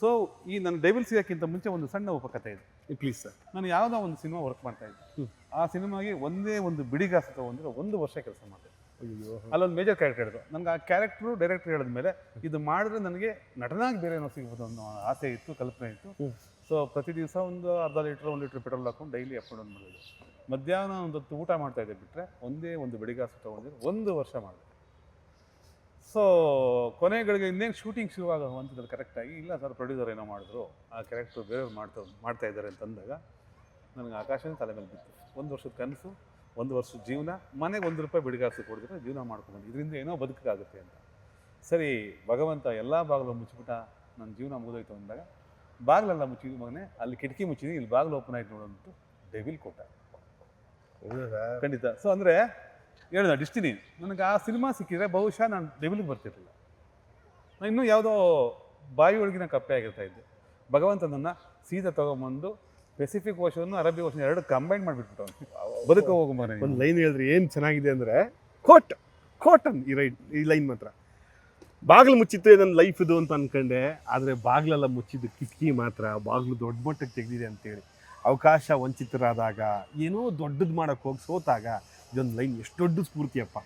So ಈ ನನ್ನ devil ಸಿಗೋಕ್ಕಿಂತ ಮುಂಚೆ ಒಂದು ಸಣ್ಣ ಉಪಕಥೆ ಇದೆ. ಪ್ಲೀಸ್ ಸರ್ ನಾನು ಯಾವುದೋ ಒಂದು ಸಿನಿಮಾ ವರ್ಕ್ ಮಾಡ್ತಾ ಇದ್ದೆ. ಆ ಸಿನಿಮಾಗೆ ಒಂದೇ ಒಂದು ಬಿಡಿಗಾಸ ತಗೊಂಡ್ರೆ ಒಂದು ವರ್ಷ ಕೆಲಸ ಮಾಡಿದೆ. ಅಯ್ಯೋ ಅಲ್ಲೊಂದು ಮೇಜರ್ ಕ್ಯಾರೆಕ್ಟರ್ ಹೇಳಿದ್ರು ನನಗೆ ಆ ಕ್ಯಾರೆಕ್ಟ್ರು ಡೈರೆಕ್ಟರ್ ಹೇಳಿದ್ಮೇಲೆ ಇದು ಮಾಡಿದ್ರೆ ನನಗೆ ನಟನಾಗಿ ಬೇರೆ ಏನೋ ಸಿಗ್ಬೋದು ಅನ್ನೋ ಆಸೆ ಇತ್ತು ಕಲ್ಪನೆ ಇತ್ತು. ಸೊ ಪ್ರತಿ ದಿವಸ ಒಂದು ಅರ್ಧ ಲೀಟ್ರ್ ಒಂದು ಲೀಟ್ರ್ ಪೆಟ್ರೋಲ್ ಹಾಕೊಂಡು ಡೈಲಿ ಅಪ್ ಡೌನ್ ಮಾಡಿದೆ ಮಧ್ಯಾಹ್ನ ಒಂದು ಹೊತ್ತು ಊಟ ಮಾಡ್ತಾ ಇದ್ದೆ ಬಿಟ್ಟರೆ ಒಂದೇ ಒಂದು ಬಿಡಿಗಾಸು ತಗೊಂಡಿದ್ರು ಒಂದು ವರ್ಷ ಮಾಡಿದೆ. ಸೊ ಕೊನೆಗಳಿಗೆ ಇನ್ನೇನು ಶೂಟಿಂಗ್ ಶುರುವಾಗ ಹೊಂತಿದ್ರು ಕರೆಕ್ಟಾಗಿ ಇಲ್ಲ ಸರ್ ಪ್ರೊಡ್ಯೂಸರ್ ಏನೋ ಮಾಡಿದ್ರು. ಆ ಕ್ಯಾರೆಕ್ಟ್ರು ಬೇರೆ ಮಾಡ್ತಾ ಮಾಡ್ತಾ ಇದ್ದಾರೆ ಅಂತಂದಾಗ ನನಗೆ ಆಕಾಶನೇ ತಲೆ ಮೇಲೆ ಬಿತ್ತು. ಒಂದು ವರ್ಷದ ಕನಸು ಒಂದು ವರ್ಷದ ಜೀವನ ಮನೆಗೆ ಒಂದು ರೂಪಾಯಿ ಬಿಡಿಗಾಸು ಕೊಡಿದ್ರೆ ಜೀವನ ಮಾಡ್ಕೊಂಡು ಇದರಿಂದ ಏನೋ ಬದುಕಾಗುತ್ತೆ ಅಂತ. ಸರಿ ಭಗವಂತ ಎಲ್ಲ ಬಾಗಿಲು ಮುಚ್ಚಿಬಿಟ್ಟ ನನ್ನ ಜೀವನ ಮುಗಿದೋಯ್ತು ಅಂದಾಗ ಬಾಗಿಲೆಲ್ಲ ಮುಚ್ಚಿದ ಮಗನೇ. ಅಲ್ಲಿ ಕಿಟಕಿ ಮುಚ್ಚಿದ್ವಿ ಇಲ್ಲಿ ಬಾಗಿಲು ಓಪನ್ ಆಯ್ತು ನೋಡೋದು ಡೆವಿಲ್ ಕೊಟ್ಟ ಖಂಡಿತ. ಸೊ ಅಂದರೆ ಹೇಳ್ದ ಡಿಸ್ಟಿನಿ ನನಗೆ ಆ ಸಿನಿಮಾ ಸಿಕ್ಕಿದ್ರೆ ಬಹುಶಃ ನಾನು ಡೆವಿಲ್ಗೆ ಬರ್ತಿರ್ಲಿಲ್ಲ. ನಾನು ಇನ್ನೂ ಯಾವುದೋ ಬಾಯಿ ಒಳಗಿನ ಕಪ್ಪೆ ಆಗಿರ್ತಾ ಇದ್ದೆ. ಭಗವಂತ ನನ್ನ ಸೀದಾ ತೊಗೊಂಬಂದು ಪೆಸಿಫಿಕ್ ಓಷನ್ ಅರಬ್ಬಿ ಓಷನ್ ಎರಡು ಕಂಬೈನ್ ಮಾಡಿಬಿಟ್ಬಿಟ್ಟು ಬದುಕ ಹೋಗು ಮನೆ. ಒಂದು ಲೈನ್ ಹೇಳಿದ್ರೆ ಏನು ಚೆನ್ನಾಗಿದೆ ಅಂದರೆ ಕೋಟ್ ಕೋಟನ್ ಈ ರೈಟ್ ಈ ಲೈನ್ ಮಾತ್ರ. ಬಾಗಿಲು ಮುಚ್ಚಿತ್ತು ನನ್ನ ಲೈಫ್ ಇದು ಅಂತ ಅನ್ಕೊಂಡೆ. ಆದರೆ ಬಾಗಿಲೆಲ್ಲ ಮುಚ್ಚಿದ್ದು ಕಿಟಕಿ ಮಾತ್ರ ಬಾಗಿಲು ದೊಡ್ಡ ಮಟ್ಟಕ್ಕೆ ತೆಗೆದಿದೆ ಅಂತೇಳಿ. ಅವಕಾಶ ವಂಚಿತರಾದಾಗ ಏನೋ ದೊಡ್ಡದು ಮಾಡೋಕ್ಕೆ ಹೋಗಿ ಸೋತಾಗ ಇದೊಂದು ಲೈನ್ ಎಷ್ಟು ದೊಡ್ಡ ಸ್ಫೂರ್ತಿಯಪ್ಪ.